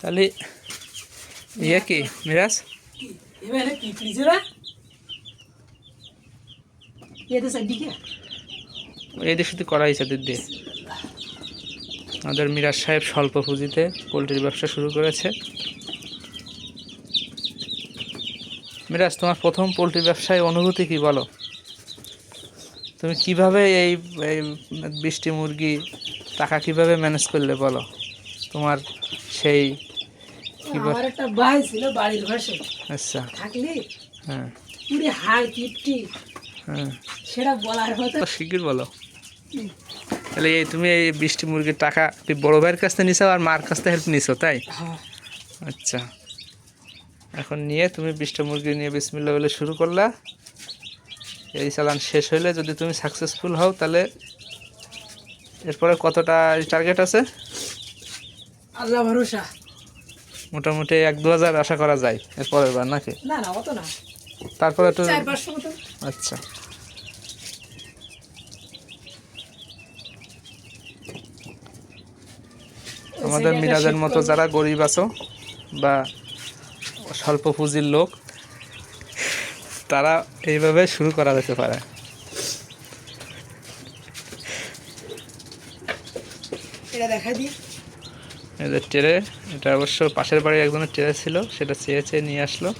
তাহলে ইয়ে কি মিরাজ? দিয়ে শুধু করা হয়েছে দিদি আমাদের মিরাজ সাহেব স্বল্প পুঁজিতে পোলট্রির ব্যবসা শুরু করেছে। মিরাজ তোমার প্রথম পোলট্রি ব্যবসায় অনুভূতি কি বলো? তুমি কীভাবে এই এই বৃষ্টি মুরগি টাকা কীভাবে ম্যানেজ করলে বলো? তোমার সেই আমার একটা ভাই ছিল বাড়ির পাশে। আচ্ছা। থাকলে হ্যাঁ। পুরে হাড় কিপটি। হ্যাঁ। সেটা বলার মতো। তো শিগগির বলো। তাহলে এই তুমি এই বৃষ্টি মুরগির টাকা তুই বড় ভাইয়ের কাছ থেকে নিছো আর মার কাছ থেকে হেল্প নিছো তাই? হ্যাঁ। আচ্ছা। এখন নিয়ে তুমি বৃষ্টি মুরগি নিয়ে বিসমিল্লা বলে শুরু করলা। এই চালান শেষ হইলে যদি তুমি সাকসেসফুল হও তাহলে এরপরে কতটা টার্গেট আছে? আল্লাহ ভরসা। মোটামুটি এক দু হাজার আশা করা যায় এরপরের বার নাকি? না না অত না। তারপরে মতো। আচ্ছা। আমাদের মিরাজের মতো যারা গরিব আছো বা স্বল্প পুঁজির লোক তারা এইভাবে শুরু করা যেতে পারে। এটা দেখা দিই। এদের ট্রে এটা অবশ্য পাশের বাড়ির একজনের ট্রে ছিল সেটা চেয়ে চেয়ে নিয়ে আসলো।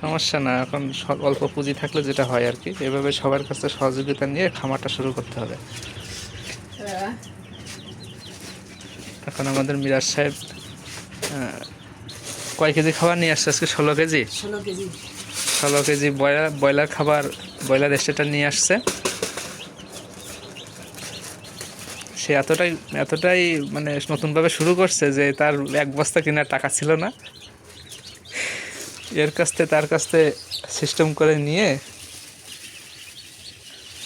সমস্যা না এখন অল্প পুঁজি থাকলে যেটা হয় আর কি। এভাবে সবার কাছে সহযোগিতা নিয়ে খামারটা শুরু করতে হবে। হ্যাঁ, এখন আমাদের মিরাজ সাহেব কয় কেজি খাবার নিয়ে আসছে আজকে? ষোলো কেজি? ষোলো কেজি। ষোলো কেজি ব্রয়লার ব্রয়লার খাবার ব্রয়লার এস্টেটা নিয়ে আসছে। সে এতটাই এতটাই মানে নতুনভাবে শুরু করছে যে তার এক বস্তা কেনার টাকা ছিল না। এর কাছ থেকে তার কাছ থেকে সিস্টেম করে নিয়ে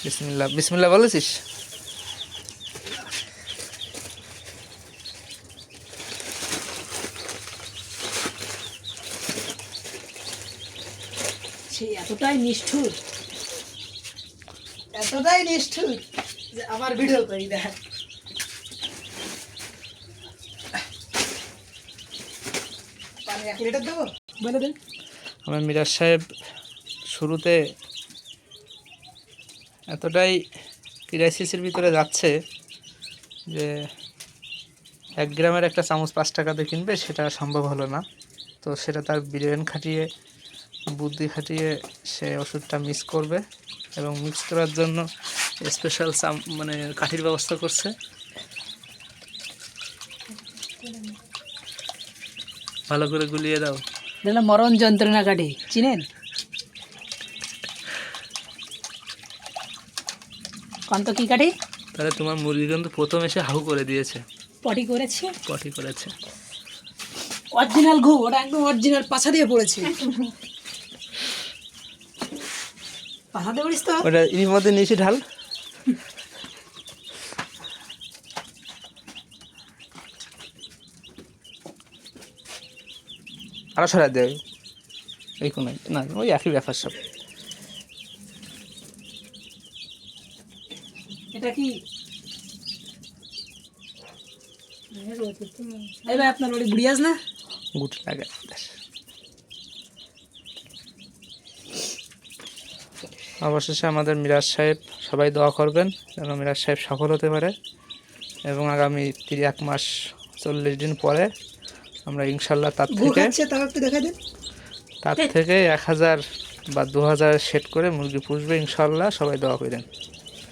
বিসমিল্লা বিসমিল্লা বলেছিস? এতটাই নিষ্ঠুর এতটাই নিষ্ঠুর যে আমার ভিডিও করি দেখ পানি এক লিটার দেবো বলে দেন আমার মিরাজ সাহেব শুরুতে এতটাই ক্রাইসিসের ভিতরে যাচ্ছে যে এক গ্রামের একটা চামচ পাঁচ টাকাতে কিনবে, সেটা সম্ভব হলো না। তো সেটা তার ব্রেন খাটিয়ে, বুদ্ধি খাটিয়ে সে ওষুধটা মিক্স করবে এবং মিক্স করার জন্য স্পেশাল মানে কাঠির ব্যবস্থা করছে। ভালো করে গুলিয়ে দাও। এটা মরণ যন্ত্রণা কাটে। চিনেন? কন্ত কি কাটে? তাহলে তোমার মুরগি কিন্তু প্রথম এসে হাউ করে দিয়েছে। পটি করেছে? পটি করেছে। অরিজিনাল ঘু ওটা একদম অরিজিনাল পাছা দিয়ে পড়েছে। পাছা দিয়ে পড়িস তো? ওটা এর মধ্যে নিয়েছি ঢাল। আরও ছড়া দেয়। এই কোনো না ওই একই ব্যাপার সব। এটা কি? আপনার বাড়ি বুড়িয়াস না? গুটি লাগে অবশেষে আমাদের মিরাজ সাহেব সবাই দোয়া করবেন যেন মিরাজ সাহেব সফল হতে পারে এবং আগামী তিরি এক মাস চল্লিশ দিন পরে আমরা ইনশাল্লাহ তার থেকে দিন। তার থেকে এক হাজার বা দু হাজার সেট করে মুরগি পুষবে ইনশাল্লাহ সবাই দোয়া করেন।